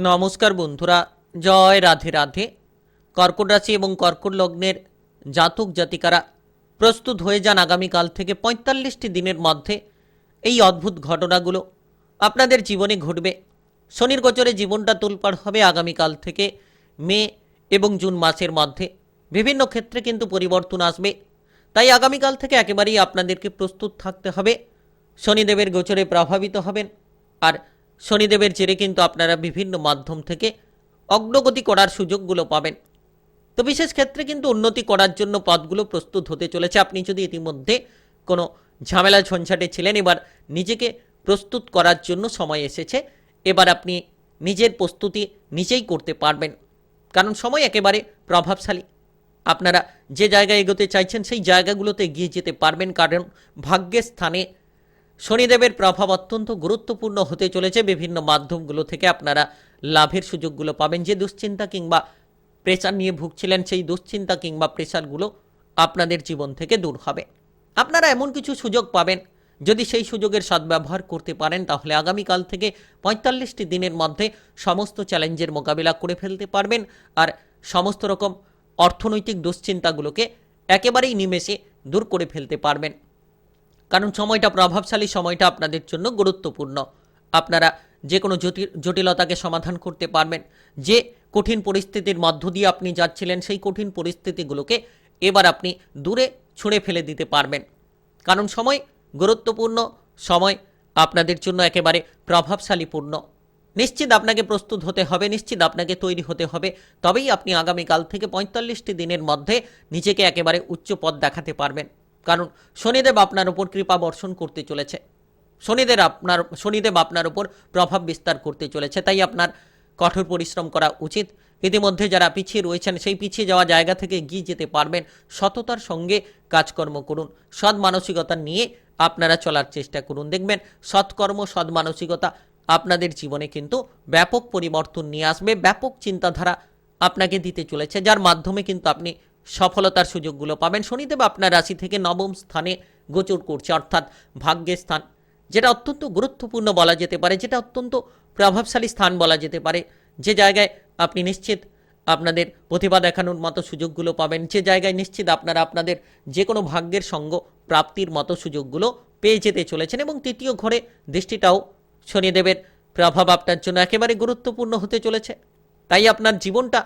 নমস্কার বন্ধুরা, জয় রাধে রাধে। কর্কট রাশি এবং কর্কট লগ্নের জাতক জাতিকারা প্রস্তুত হয়ে যান আগামীকাল থেকে পঁয়তাল্লিশটি দিনের মধ্যে এই অদ্ভুত ঘটনাগুলো। আপনাদের জীবনে ঘটবে। শনির গোচরে জীবনটা তোলপাড় হবে আগামীকাল থেকে মে এবং জুন মাসের মধ্যে। বিভিন্ন ক্ষেত্রে কিন্তু পরিবর্তন আসবে। তাই আগামীকাল থেকে একেবারেই আপনাদেরকে প্রস্তুত থাকতে হবে। শনিদেবের গোচরে প্রভাবিত হবেন। আর শনিদেবের জেরে কিন্তু আপনারা বিভিন্ন মাধ্যম থেকে অগ্রগতি করার সুযোগগুলো পাবেন। তো বিশেষ ক্ষেত্রে কিন্তু উন্নতি করার জন্য পথগুলো প্রস্তুত হতে চলেছে। আপনি যদি ইতিমধ্যে কোনো ঝামেলা ঝঞ্ঝাটে ছিলেন, এবার নিজেকে প্রস্তুত করার জন্য সময় এসেছে, এবার আপনি নিজের প্রস্তুতি নিজেই করতে পারবেন। কারণ সময় একেবারে প্রভাবশালী। আপনারা যে জায়গায় এগোতে চাইছেন, সেই জায়গাগুলোতে এগিয়ে যেতে পারবেন। কারণ ভাগ্যের স্থানে শনিদেবের প্রভাব অত্যন্ত গুরুত্বপূর্ণ হতে চলেছে। বিভিন্ন মাধ্যমগুলো থেকে আপনারা লাভের সুযোগগুলো পাবেন। যে দুশ্চিন্তা কিংবা প্রেশার নিয়ে ভুগছিলেন, সেই দুশ্চিন্তা কিংবা প্রেশারগুলো আপনাদের জীবন থেকে দূর হবে। আপনারা এমন কিছু সুযোগ পাবেন। যদি সেই সুযোগের সদ্ব্যবহার করতে পারেন, তাহলে আগামীকাল থেকে পঁয়তাল্লিশটি দিনের মধ্যে সমস্ত চ্যালেঞ্জের মোকাবিলা করে ফেলতে পারবেন। আর সমস্ত রকম অর্থনৈতিক দুশ্চিন্তাগুলোকে একেবারেই নিমেষে দূর করে ফেলতে পারবেন। কারণ সময়টা প্রভাবশালী, সময়টা আপনাদের জন্য গুরুত্বপূর্ণ। আপনারা যে কোনো জটিল, জটিলতাকে সমাধান করতে পারবেন। যে কঠিন পরিস্থিতির মধ্য দিয়ে আপনি যাচ্ছিলেন, সেই কঠিন পরিস্থিতিগুলোকে এবার আপনি দূরে ছুঁড়ে ফেলে দিতে পারবেন। কারণ সময় গুরুত্বপূর্ণ, সময় আপনাদের জন্য একেবারে প্রভাবশালীপূর্ণ। নিশ্চিত আপনাকে প্রস্তুত হতে হবে, নিশ্চিত আপনাকে তৈরি হতে হবে, তবেই আপনি আগামীকাল থেকে পঁয়তাল্লিশটি দিনের মধ্যে নিজেকে একেবারে উচ্চ পদ দেখাতে পারবেন। কারণ শনিদেব আপনার উপর কৃপা বর্ষণ করতে চলেছে। শনিদেব আপনার শনিদেব আপনার উপর প্রভাব বিস্তার করতে চলেছে। তাই আপনার কঠোর পরিশ্রম করা উচিত। ইতিমধ্যে যারা পিছিয়ে রয়েছেন, সেই পিছিয়ে যাওয়া জায়গা থেকে গিয়ে যেতে পারবেন। সততার সঙ্গে কাজকর্ম করুন। সৎ মানসিকতা নিয়ে আপনারা চলার চেষ্টা করুন। দেখবেন, সৎকর্ম, সৎ মানসিকতা আপনাদের জীবনে কিন্তু ব্যাপক পরিবর্তন নিয়ে আসবে। ব্যাপক চিন্তাধারা আপনাকে দিতে চলেছে, যার মাধ্যমে কিন্তু আপনি সফলতার সুযোগগুলো পাবেন। শনিদেব আপনার রাশি থেকে নবম স্থানে গোচর করছে, অর্থাৎ ভাগ্যের স্থান। যেটা অত্যন্ত গুরুত্বপূর্ণ বলা যেতে পারে, যেটা অত্যন্ত প্রভাবশালী স্থান বলা যেতে পারে। যে জায়গায় আপনি নিশ্চিত আপনাদের প্রতিভা দেখানোর মতো সুযোগগুলো পাবেন, যে জায়গায় নিশ্চিত আপনারা আপনাদের যে কোনো ভাগ্যের সঙ্গ প্রাপ্তির মতো সুযোগগুলো পেয়ে যেতে চলেছেন। এবং তৃতীয় ঘরে দৃষ্টিটাও শনিদেবের প্রভাব আপনার জন্য একেবারে গুরুত্বপূর্ণ হতে চলেছে। তাই আপনার জীবনটা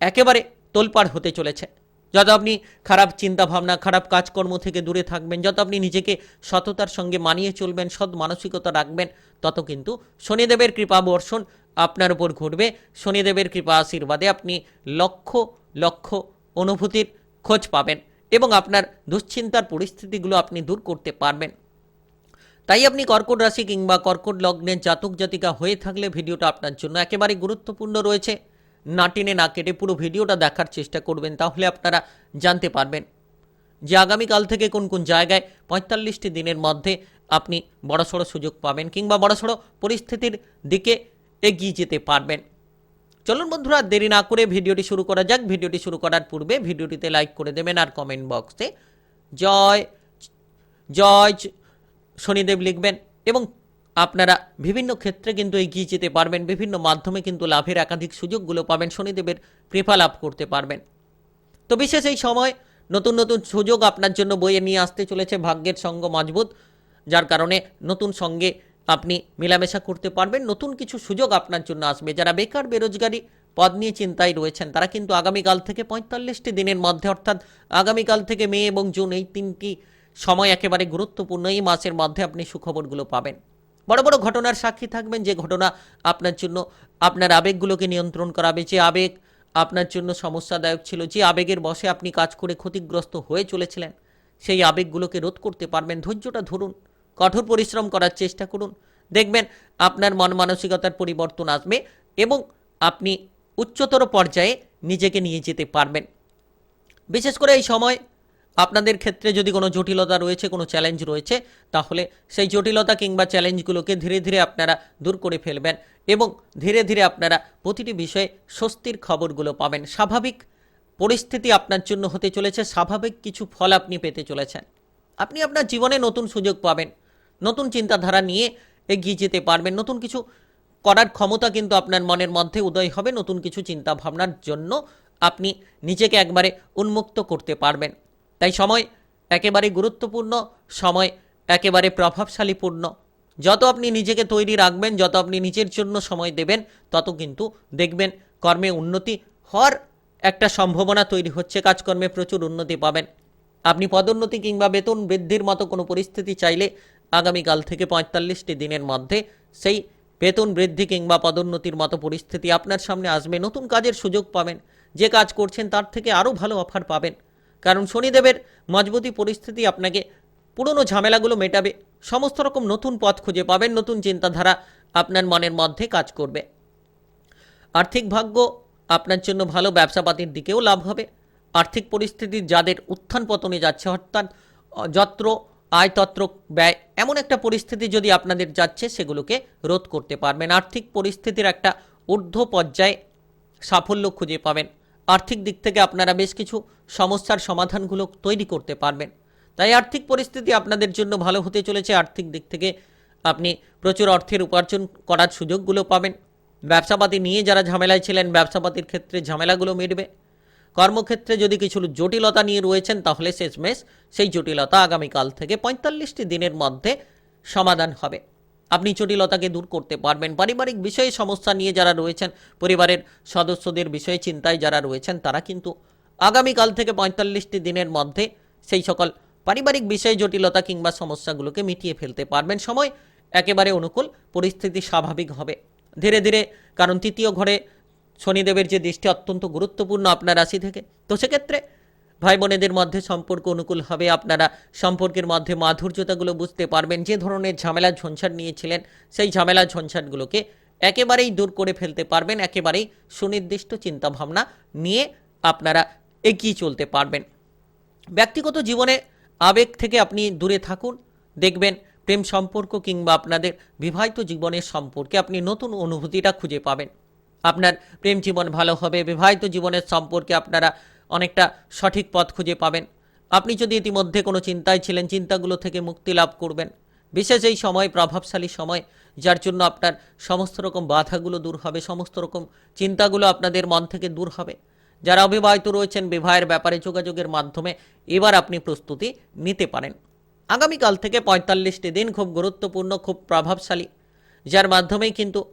একেবারে তোলপাড় হতে চলেছে। যত আপনি খারাপ চিন্তা ভাবনা খারাপ কাজকর্ম থেকে দূরে থাকবেন, যত আপনি নিজেকে সততার সঙ্গে মানিয়ে চলবেন, সৎ মানসিকতা রাখবেন, তত কিন্তু শনিদেবের কৃপা বর্ষণ আপনার উপর ঘটবে। শনিদেবের কৃপা আশীর্বাদে আপনি লক্ষ লক্ষ অনুভূতির খোঁজ পাবেন এবং আপনার দুশ্চিন্তার পরিস্থিতিগুলো আপনি দূর করতে পারবেন। তাই আপনি কর্কট রাশি কিংবা কর্কট লগ্নের জাতক জাতিকা হয়ে থাকলে ভিডিওটা আপনার জন্য একেবারে গুরুত্বপূর্ণ রয়েছে। না টেনে না কেটে পুরো ভিডিওটা দেখার চেষ্টা করবেন, তাহলে আপনারা জানতে পারবেন যে আগামীকাল থেকে কোন কোন জায়গায় পঁয়তাল্লিশটি দিনের মধ্যে আপনি বড়সড় সুযোগ পাবেন কিংবা বড়সড় পরিস্থিতির দিকে এগিয়ে যেতে পারবেন। চলুন বন্ধুরা, দেরি না করে ভিডিওটি শুরু করা যাক। ভিডিওটি শুরু করার পূর্বে ভিডিওটিতে লাইক করে দেবেন আর কমেন্ট বক্সে জয় জয় শনিদেব লিখবেন এবং আপনারা বিভিন্ন ক্ষেত্রে কিন্তু এগিয়ে যেতে পারবেন, বিভিন্ন মাধ্যমে কিন্তু লাভের একাধিক সুযোগগুলো পাবেন, শনিদেবের কৃপা লাভ করতে পারবেন। তো বিশেষ এই সময় নতুন নতুন সুযোগ আপনার জন্য বইয়ে নিয়ে আসতে চলেছে ভাগ্যের সঙ্গ মজবুত, যার কারণে নতুন সঙ্গে আপনি মেলামেশা করতে পারবেন, নতুন কিছু সুযোগ আপনার জন্য আসবে। যারা বেকার, বেরোজগারি পদ নিয়ে চিন্তায় রয়েছেন, তারা কিন্তু আগামীকাল থেকে পঁয়তাল্লিশটি দিনের মধ্যে, অর্থাৎ আগামীকাল থেকে মে এবং জুন এই তিনটি সময় একেবারে গুরুত্বপূর্ণ, এই মাসের মধ্যে আপনি সুখবরগুলো পাবেন। বড় বড় ঘটনার সাক্ষী থাকবেন যে ঘটনা আপনার জন্য, আপনার আবেগগুলোকে নিয়ন্ত্রণ করাবে, যে আবেগ আপনার জন্য সমস্যাদায়ক ছিল, যে আবেগের বশে আপনি কাজ করে ক্ষতিগ্রস্ত হয়ে চলেছিলেন, সেই আবেগগুলোকে রোধ করতে পারবেন। ধৈর্যটা ধরুন, কঠোর পরিশ্রম করার চেষ্টা করুন। দেখবেন আপনার মন মানসিকতার পরিবর্তন আসবে এবং আপনি উচ্চতর পর্যায়ে নিজেকে নিয়ে যেতে পারবেন। বিশেষ করে এই সময় আপনাদের ক্ষেত্রে যদি কোনো জটিলতা রয়েছে, কোনো চ্যালেঞ্জ রয়েছে, তাহলে সেই জটিলতা কিংবা চ্যালেঞ্জগুলোকে ধীরে ধীরে আপনারা দূর করে ফেলবেন এবং ধীরে ধীরে আপনারা প্রতিটি বিষয়ে স্বস্তির খবরগুলো পাবেন। স্বাভাবিক পরিস্থিতি আপনার জন্য হতে চলেছে, স্বাভাবিক কিছু ফল আপনি পেতে চলেছেন। আপনি আপনার জীবনে নতুন সুযোগ পাবেন, নতুন চিন্তাধারা নিয়ে এগিয়ে যেতে পারবেন, নতুন কিছু করার ক্ষমতা কিন্তু আপনার মনের মধ্যে উদয় হবে, নতুন কিছু চিন্তা ভাবনার জন্য আপনি নিজেকে একবারে উন্মুক্ত করতে পারবেন। তাই সময় একেবারে গুরুত্বপূর্ণ, সময় একেবারে প্রভাবশালীপূর্ণ। যত আপনি নিজেকে তৈরি রাখবেন, যত আপনি নিজের জন্য সময় দেবেন, তত কিন্তু দেখবেন কর্মে উন্নতি হওয়ার একটা সম্ভাবনা তৈরি হচ্ছে, কাজকর্মে প্রচুর উন্নতি পাবেন। আপনি পদোন্নতি কিংবা বেতন বৃদ্ধির মতো কোনো পরিস্থিতি চাইলে আগামীকাল থেকে পঁয়তাল্লিশটি দিনের মধ্যে সেই বেতন বৃদ্ধি কিংবা পদোন্নতির মতো পরিস্থিতি আপনার সামনে আসবে, নতুন কাজের সুযোগ পাবেন। যে কাজ করছেন তার থেকে আরও ভালো অফার পাবেন। কারণ শনিদেবের মজবুতি পরিস্থিতি আপনাকে পুরনো ঝামেলাগুলো মেটাবে, সমস্ত রকম নতুন পথ খুঁজে পাবেন, নতুন চিন্তাধারা আপনার মনের মধ্যে কাজ করবে। আর্থিক ভাগ্য আপনার জন্য ভালো, ব্যবসাপাতির দিকেও লাভ হবে। আর্থিক পরিস্থিতি যাদের উত্থান পতনে যাচ্ছে, অর্থাৎ যত্র, আয়তত্র, ব্যয়, এমন একটা পরিস্থিতি যদি আপনাদের যাচ্ছে, সেগুলোকে রোধ করতে পারবেন। আর্থিক পরিস্থিতির একটা ঊর্ধ্ব পর্যায়ে সাফল্য খুঁজে পাবেন। আর্থিক দিক থেকে আপনারা বেশ কিছু সমস্যার সমাধানগুলো তৈরি করতে পারবেন। তাই আর্থিক পরিস্থিতি আপনাদের জন্য ভালো হতে চলেছে। আর্থিক দিক থেকে আপনি প্রচুর অর্থের উপার্জন করার সুযোগগুলো পাবেন। ব্যবসাপাতি নিয়ে যারা ঝামেলায় ছিলেন, ব্যবসাপাতির ক্ষেত্রে ঝামেলাগুলো মিটবে। কর্মক্ষেত্রে যদি কিছু জটিলতা নিয়ে রয়েছেন, তাহলে শেষমেশ সেই জটিলতা আগামীকাল থেকে পঁয়তাল্লিশটি দিনের মধ্যে সমাধান হবে। আপনি জটিলতাকে দূর করতে পারবেন। পারিবারিক বিষয়ে সমস্যা নিয়ে যারা রয়েছেন, পরিবারের সদস্যদের বিষয়ে চিন্তায় যারা রয়েছেন, তারা কিন্তু আগামীকাল থেকে পঁয়তাল্লিশটি দিনের মধ্যে সেই সকল পারিবারিক বিষয়ে জটিলতা কিংবা সমস্যাগুলোকে মিটিয়ে ফেলতে পারবেন। সময় একেবারে অনুকূল, পরিস্থিতি স্বাভাবিক হবে। ধীরে ধীরে, কারণ তৃতীয় ঘরে শনিদেবের যে দৃষ্টি অত্যন্ত গুরুত্বপূর্ণ আপনার রাশি থেকে, তো সেক্ষেত্রে ভাই বোনেদের মধ্যে সম্পর্ক অনুকূল হবে। আপনারা সম্পর্কের মধ্যে মাধুর্যতাগুলো বুঝতে পারবেন। যে ধরনের ঝামেলা ঝঞ্ঝাট নিয়েছিলেন, সেই ঝামেলা ঝঞ্ঝাটগুলোকে একেবারেই দূর করে ফেলতে পারবেন। একেবারেই সুনির্দিষ্ট চিন্তাভাবনা নিয়ে আপনারা এগিয়ে চলতে পারবেন। ব্যক্তিগত জীবনে আবেগ থেকে আপনি দূরে থাকুন। দেখবেন প্রেম সম্পর্ক কিংবা আপনাদের বিবাহিত জীবনের সম্পর্কে আপনি নতুন অনুভূতিটা খুঁজে পাবেন। আপনার প্রেম জীবন ভালো হবে, বিবাহিত জীবনের সম্পর্কে আপনারা অনেকটা সঠিক পথ খুঁজে পাবেন। আপনি যদি ইতিমধ্যে কোনো চিন্তায় ছিলেন, চিন্তাগুলো থেকে মুক্তি লাভ করবেন। বিশেষ এই সময়, প্রভাবশালী সময়, যার জন্য আপনার সমস্ত রকম বাধাগুলো দূর হবে, সমস্ত রকম চিন্তাগুলো আপনাদের মন থেকে দূর হবে। যারা অবিবাহিত রয়েছেন, বিবাহের ব্যাপারে যোগাযোগের মাধ্যমে এবার আপনি প্রস্তুতি নিতে পারেন। আগামীকাল থেকে পঁয়তাল্লিশটি দিন খুব গুরুত্বপূর্ণ, খুব প্রভাবশালী, যার মাধ্যমেই কিন্তু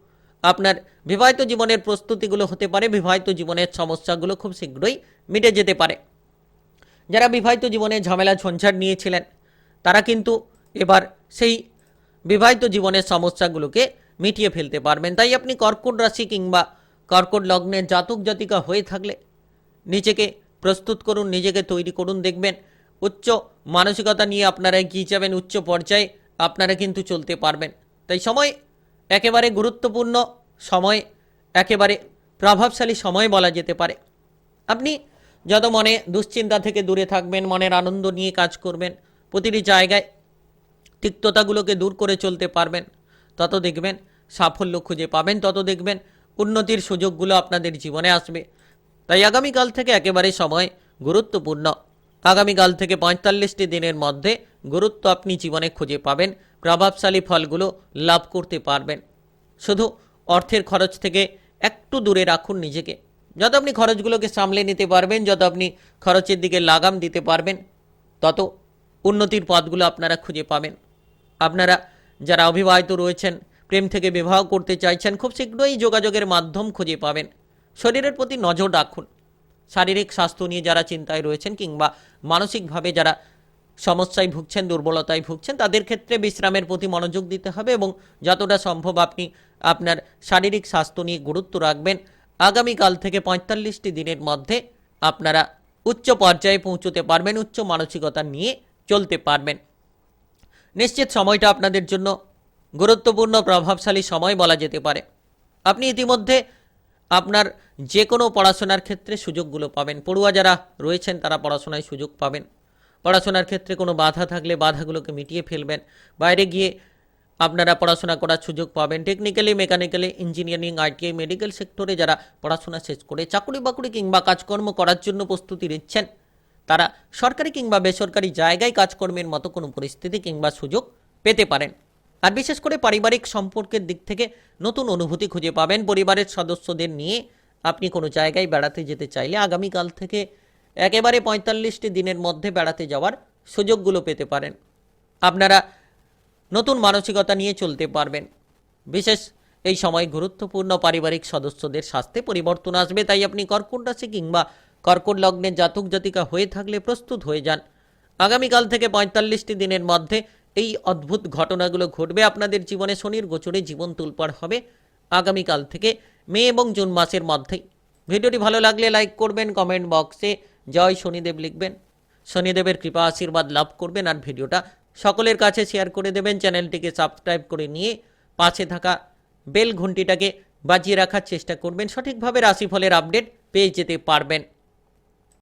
আপনার বিবাহিত জীবনের প্রস্তুতিগুলো হতে পারে, বিবাহিত জীবনের সমস্যাগুলো খুব শীঘ্রই মিটে যেতে পারে। যারা বিবাহিত জীবনে ঝামেলা ঝঞ্ঝাট নিয়েছিলেন, তারা কিন্তু এবার সেই বিবাহিত জীবনের সমস্যাগুলোকে মিটিয়ে ফেলতে পারবেন। তাই আপনি কর্কট রাশি কিংবা কর্কট লগ্নের জাতক জাতিকা হয়ে থাকলে নিজেকে প্রস্তুত করুন, নিজেকে তৈরি করুন, দেখবেন উচ্চ মানসিকতা নিয়ে আপনারা এগিয়ে যাবেন, উচ্চ পর্যায়ে আপনারা কিন্তু চলতে পারবেন। তাই সময় একেবারে গুরুত্বপূর্ণ সময়, একেবারে প্রভাবশালী সময় বলা যেতে পারে। আপনি যত মনে দুশ্চিন্তা থেকে দূরে থাকবেন, মনের আনন্দ নিয়ে কাজ করবেন, প্রতিটি জায়গায় তিক্ততাগুলোকে দূর করে চলতে পারবেন, তত দেখবেন সাফল্য খুঁজে পাবেন, তত দেখবেন উন্নতির সুযোগগুলো আপনাদের জীবনে আসবে। তাই আগামীকাল থেকে একেবারে সময় গুরুত্বপূর্ণ। আগামীকাল থেকে পঁয়তাল্লিশটি দিনের মধ্যে গুরুত্ব আপনি জীবনে খুঁজে পাবেন। প্রভাবশালী ফলগুলো লাভ করতে পারবেন। শুধু অর্থের খরচ থেকে একটু দূরে রাখুন নিজেকে। যত আপনি খরচগুলোকে সামলে নিতে পারবেন, যত আপনি খরচের দিকে লাগাম দিতে পারবেন, তত উন্নতির পথগুলো আপনারা খুঁজে পাবেন। আপনারা যারা অবিবাহিত রয়েছেন, প্রেম থেকে বিবাহ করতে চাইছেন, খুব শীঘ্রই যোগাযোগের মাধ্যম খুঁজে পাবেন। শরীরের প্রতি নজর রাখুন। শারীরিক স্বাস্থ্য নিয়ে যারা চিন্তায় রয়েছেন কিংবা মানসিকভাবে যারা সমস্যায় ভুগছেন, দুর্বলতায় ভুগছেন, তাদের ক্ষেত্রে বিশ্রামের প্রতি মনোযোগ দিতে হবে এবং যতটা সম্ভব আপনি আপনার শারীরিক স্বাস্থ্য নিয়ে গুরুত্ব রাখবেন। আগামীকাল থেকে পঁয়তাল্লিশটি দিনের মধ্যে আপনারা উচ্চ পর্যায়ে পৌঁছতে পারবেন, উচ্চ মানসিকতা নিয়ে চলতে পারবেন। নিশ্চিত সময়টা আপনাদের জন্য গুরুত্বপূর্ণ, প্রভাবশালী সময় বলা যেতে পারে। আপনি ইতিমধ্যে আপনার যে কোনো পড়াশোনার ক্ষেত্রে সুযোগগুলো পাবেন। পড়ুয়া যারা রয়েছেন তারা পড়াশোনায় সুযোগ পাবেন। পড়াশোনার ক্ষেত্রে কোনো বাধা থাকলে বাধাগুলোকে মিটিয়ে ফেলবেন। বাইরে গিয়ে আপনারা পড়াশোনা করার সুযোগ পাবেন। Technically mechanically engineering ITI medical সেক্টরে যারা পড়াশোনা শেষ করে চাকরি বাকরি কিংবা কাজকর্ম করার জন্য প্রস্তুতি নিচ্ছেন, তারা সরকারি কিংবা বেসরকারি জায়গায় কাজকর্মের মতো কোনো পরিস্থিতি কিংবা সুযোগ পেতে পারেন। আর বিশেষ করে পারিবারিক সম্পর্কের দিক থেকে নতুন অনুভূতি খুঁজে পাবেন। পরিবারের সদস্যদের নিয়ে আপনি কোনো জায়গায় বেড়াতে যেতে চাইলে আগামীকাল থেকে একেবারে পঁয়তাল্লিশটি দিনের মধ্যে বেড়াতে যাওয়ার সুযোগগুলো পেতে পারেন। আপনারা নতুন মানসিকতা নিয়ে চলতে পারবেন। বিশেষ এই সময় গুরুত্বপূর্ণ পারিবারিক সদস্যদের স্বাস্থ্যে পরিবর্তন আসবে, তাই আপনি কর্কট রাশি কিংবা কর্কট লগ্নের জাতক জাতিকা হয়ে থাকলে প্রস্তুত হয়ে যান। আগামীকাল থেকে পঁয়তাল্লিশটি দিনের মধ্যে এই অদ্ভুত ঘটনাগুলো ঘটবে। আপনাদের জীবনে শনির গোচরে জীবন তুলপাড় হবে আগামীকাল থেকে মে এবং জুন মাসের মধ্যেই। ভিডিওটি ভালো লাগলে লাইক করবেন, কমেন্ট বক্সে জয় শনিদেব লিখবেন। শনিদেবের কৃপা আশীর্বাদ লাভ করবেন আর ভিডিওটা সকলের কাছে শেয়ার করে দেবেন। চ্যানেলটিকে সাবস্ক্রাইব করে নিয়ে পাশে থাকা বেল ঘন্টিটাকে বাজিয়ে রাখার চেষ্টা করবেন। সঠিকভাবে রাশিফলের আপডেট পেয়ে যেতে পারবেন।